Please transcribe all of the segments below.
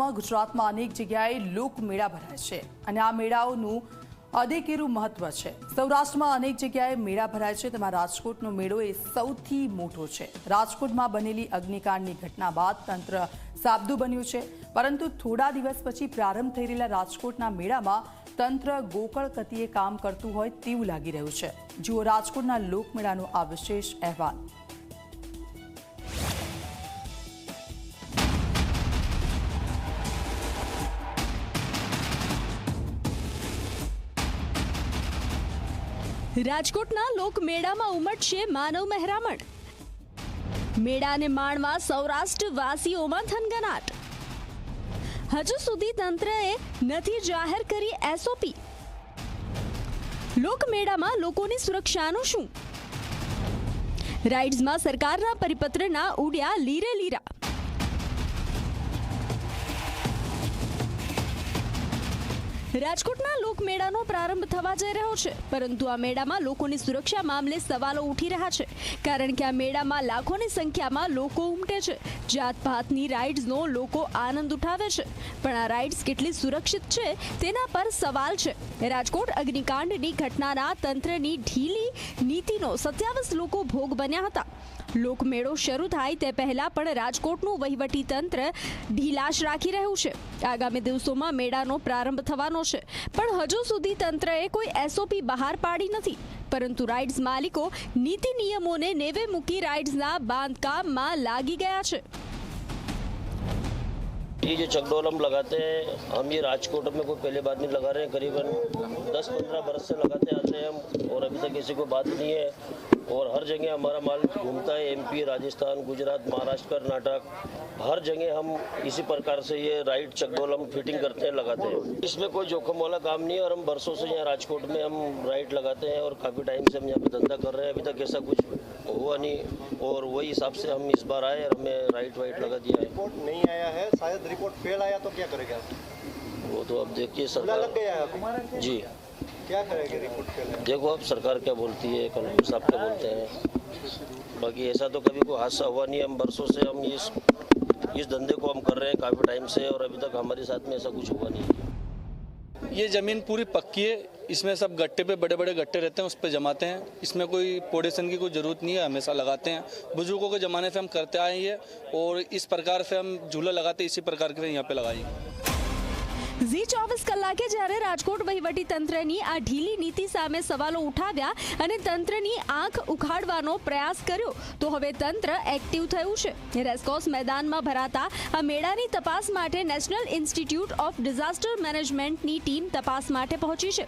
સૌરાષ્ટ્રમાં ગુજરાતમાં અનેક જગ્યાએ લોકમેળા ભરાય છે અને આ મેળાઓનું અદેકેરું મહત્વ છે. સૌરાષ્ટ્રમાં અનેક જગ્યાએ મેળા ભરાય છે. તેમાં રાજકોટનો મેળો એ સૌથી મોટો છે. રાજકોટમાં બનેલી અગ્નિકાંડની ઘટના બાદ તંત્ર સાબદું બન્યું છે. પરંતુ થોડા દિવસ પછી પ્રારંભ થઈ રહેલા રાજકોટના મેળામાં તંત્ર ગોકળ ગતિએ કામ કરતું હોય તેવું લાગી રહ્યું છે. જુઓ રાજકોટના લોકમેળાનો આ વિશેષ અહેવાલ. રાજકોટના લોકમેળામાં ઉમટશે માનવ મહેરામણ. મેળાને માણવા સૌરાષ્ટ્ર વાસીઓમાં થનગનાટ. હજુ સુધી તંત્રએ નથી જાહેર કરી એસઓપી લોકમેળામાં લોકોની સુરક્ષાનું શું? રાઇડ્સમાં સરકારના પરિપત્રના ઉડ્યા લીરે લીરા રાજકોટના લોકમેળાનો પ્રારંભ થવા જઈ રહ્યો છે, પરંતુ આ મેળામાં લોકોની સુરક્ષા મામલે સવાલો ઉઠી રહ્યા છે, કારણ કે આ મેળામાં લાખોની સંખ્યામાં લોકો ઉમટે છે જાત ભાતની રાઇડ્સનો લોકો આનંદ ઉઠાવે છે, પણ આ રાઇડ્સ કેટલી સુરક્ષિત છે તેના પર સવાલ છે. રાજકોટ અગ્નિકાંડની ઘટનાના તંત્રની ઢીલી નીતિનો સત્યાવીસ લોકો ભોગ બન્યા હતા. લોકમેળો શરૂ થાય તે પહેલા પણ રાજકોટનું વહીવટી તંત્ર ઢીલાશ રાખી રહ્યું છે આગામી દિવસોમાં મેળાનો પ્રારંભ થવાનો છે પણ હજુ સુધી તંત્રએ કોઈ એસઓપી બહાર પાડી નથી પરંતુ રાઇડ્સ માલિકો નીતિ નિયમોને નેવે મૂકી રાઇડ્સના બાંધકામમાં લાગી ગયા છે ये जो चकडोल हम लगाते हैं हम ये राजकोट में कोई पहले बात नहीं लगा रहे हैं करीबन 10 पंद्रह बरस से लगाते आते हैं हम और अभी तक ऐसी कोई बात नहीं है और हर जगह हमारा माल घूमता है एमपी राजस्थान, गुजरात, महाराष्ट्र, कर्नाटक, हर जगह हम इसी प्रकार से ये राइड चकडोल हम फिटिंग करते हैं, लगाते हैं। इसमें कोई जोखम वाला काम नहीं है और हम बरसों से यहाँ राजकोट में हम राइट लगाते हैं और काफ़ी टाइम से हम यहाँ पे धंधा कर रहे हैं। अभी तक ऐसा कुछ हुआ नहीं और वही हिसाब से हम इस बार आए और हमें राइट वाइट लगा दिया है। रिपोर्ट नहीं आया है, शायद रिपोर्ट फेल आया तो क्या करेगा? वो तो अब देखिए खुला लग सरकार गया है जी। क्या करेंगे रिपोर्ट है देखो अब सरकार क्या बोलती है कलेक्टर साहब क्या बोलते हैं। बाकी ऐसा तो कभी कोई हादसा हुआ नहीं हम बरसों से हम इस इस धंधे को हम कर रहे हैं काफ़ी टाइम से और अभी तक हमारे साथ में ऐसा कुछ हुआ नहीं है। ये ज़मीन पूरी पक्की है। इसमें सब गट्टे पे बड़े बड़े गट्टे रहते हैं उस पर जमाते हैं। इसमें कोई पोडेशन की कोई ज़रूरत नहीं है हमेशा लगाते हैं। बुज़ुर्गों के ज़माने से हम करते आए हैं और इस प्रकार से हम झूला लगाते हैं इसी प्रकार के यहाँ पे लगाएँगे। ચોવીસ કલાકે જ્યારે રાજકોટ વહીવટી તંત્રની આ ઢીલી નીતિ સામે સવાલો ઉઠાવ્યા અને તંત્રની આંખ ઉખાડવાનો પ્રયાસ કર્યો, તો હવે તંત્ર એક્ટિવ થયું છે. રેસકોસ મેદાનમાં ભરાતા આ મેળાની તપાસ માટે નેશનલ ઇન્સ્ટિટ્યૂટ ઓફ ડિઝાસ્ટર મેનેજમેન્ટની ટીમ તપાસ માટે પહોંચી છે.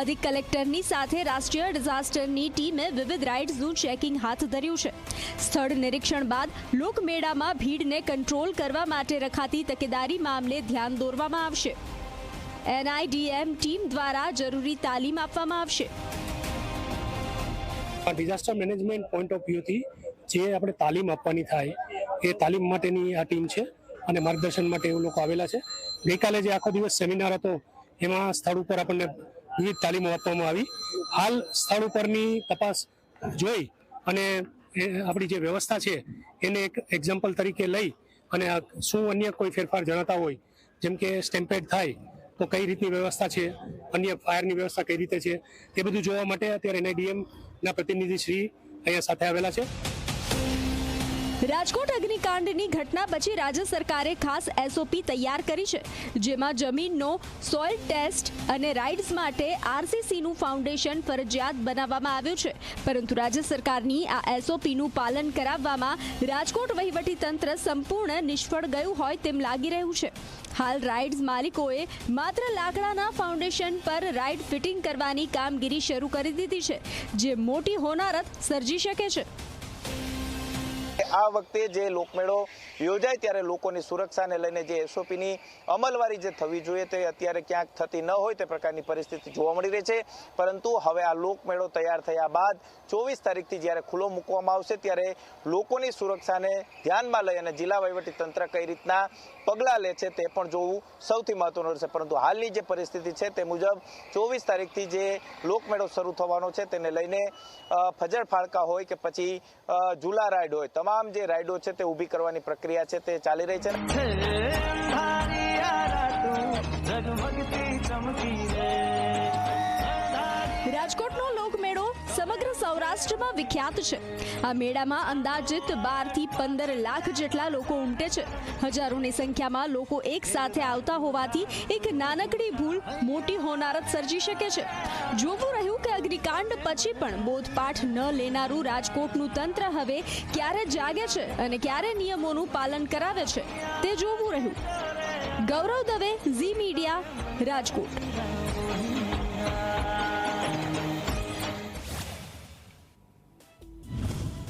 અધિક કલેક્ટરની સાથે રાષ્ટ્રીય ડિઝાસ્ટરની ટીમે વિવિધ રાઇડ્સનું ચેકિંગ હાથ ધર્યું છે. સ્થળ નિરીક્ષણ બાદ લોકમેળામાં ભીડને કંટ્રોલ કરવા માટે રખાતી તકેદારી મામલે ધ્યાન દોરવામાં આવશે. એનઆઈડીએમ ટીમ દ્વારા જરૂરી તાલીમ આપવામાં આવશે. ડિઝાસ્ટર મેનેજમેન્ટ પોઈન્ટ ઓફ વ્યૂથી જે આપણે તાલીમ આપવાની થાય, એ તાલીમ માટેની આ ટીમ છે અને માર્ગદર્શન માટે એ લોકો આવેલા છે. ગઈકાલે જે આખો દિવસ સેમિનાર હતો, એમાં સ્થળ ઉપર આપણને વિવિધ તાલીમો આપવામાં આવી. હાલ સ્થળ ઉપરની તપાસ જોઈ અને આપણી જે વ્યવસ્થા છે, એને એક એક્ઝામ્પલ તરીકે લઈ અને શું અન્ય કોઈ ફેરફાર જણાતા હોય, જેમ કે સ્ટેમ્પેડ થાય તો કઈ રીતની વ્યવસ્થા છે? અન્ય ફાયરની વ્યવસ્થા કઈ રીતે છે? એ બધું જોવા માટે અત્યારે એનઆઈડીએમ ના પ્રતિનિધિ શ્રી અહીંયા સાથે આવેલા છે. રાજકોટ અગ્નિકાંડની ઘટના પછી રાજ્ય સરકારે ખાસ એસઓપી તૈયાર કરી છે, જેમાં જમીનનો સોઇલ ટેસ્ટ અને રાઇડ્સ માટે આરસીસીનું ફાઉન્ડેશન ફરજિયાત બનાવવામાં આવ્યું છે. પરંતુ રાજ્ય સરકારની આ એસઓપીનું પાલન કરાવવામાં રાજકોટ વહીવટી તંત્ર સંપૂર્ણ નિષ્ફળ ગયું હોય તેમ લાગી રહ્યું છે. હાલ રાઇડ્સ માલિકોએ માત્ર લાકડાના ફાઉન્ડેશન પર રાઇડ ફિટિંગ કરવાની કામગીરી શરૂ કરી દીધી છે, જે મોટી હોનારત સર્જી શકે છે. આ વખતે જે લોકમેળો યોજાય ત્યારે લોકોની સુરક્ષાને લઈને જે એસઓપીની અમલવારી જે થવી જોઈએ તે અત્યારે ક્યાંક થતી ન હોય તે પ્રકારની પરિસ્થિતિ જોવા મળી રહી છે. પરંતુ હવે આ લોકમેળો તૈયાર થયા બાદ ચોવીસ તારીખથી જ્યારે ખુલ્લો મૂકવામાં આવશે ત્યારે લોકોની સુરક્ષાને ધ્યાનમાં લઈ અને જિલ્લા તંત્ર કઈ રીતના પગલાં લે છે તે પણ જોવું સૌથી મહત્વનું રહેશે. પરંતુ હાલની જે પરિસ્થિતિ છે તે મુજબ ચોવીસ તારીખથી જે લોકમેળો શરૂ થવાનો છે તેને લઈને ફજર ફાળકા હોય કે પછી ઝૂલા રાઈડ હોય, તમામ તમામ જે રાઇડો છે તે ઊભી કરવાની પ્રક્રિયા છે તે ચાલી રહી છે. સમગ્ર સૌરાષ્ટ્રમાં વિખ્યાત છે. આ મેળામાં અંદાજિત બારથી પંદર લાખ જેટલા લોકો ઉમટે છે. હજારોની સંખ્યામાં લોકો એક સાથે આવતા હોવાથી એક નાનકડી ભૂલ મોટી હોનારત સર્જી શકે છે. જોવું રહ્યું કે અગ્નિકાંડ પછી પણ બોધપાઠ ન લેનારું રાજકોટનું તંત્ર હવે ક્યારે જાગે છે અને ક્યારે નિયમોનું પાલન કરાવે છે તે જોવું રહ્યું. ગૌરવ દવે ઝી મીડિયા રાજકોટ.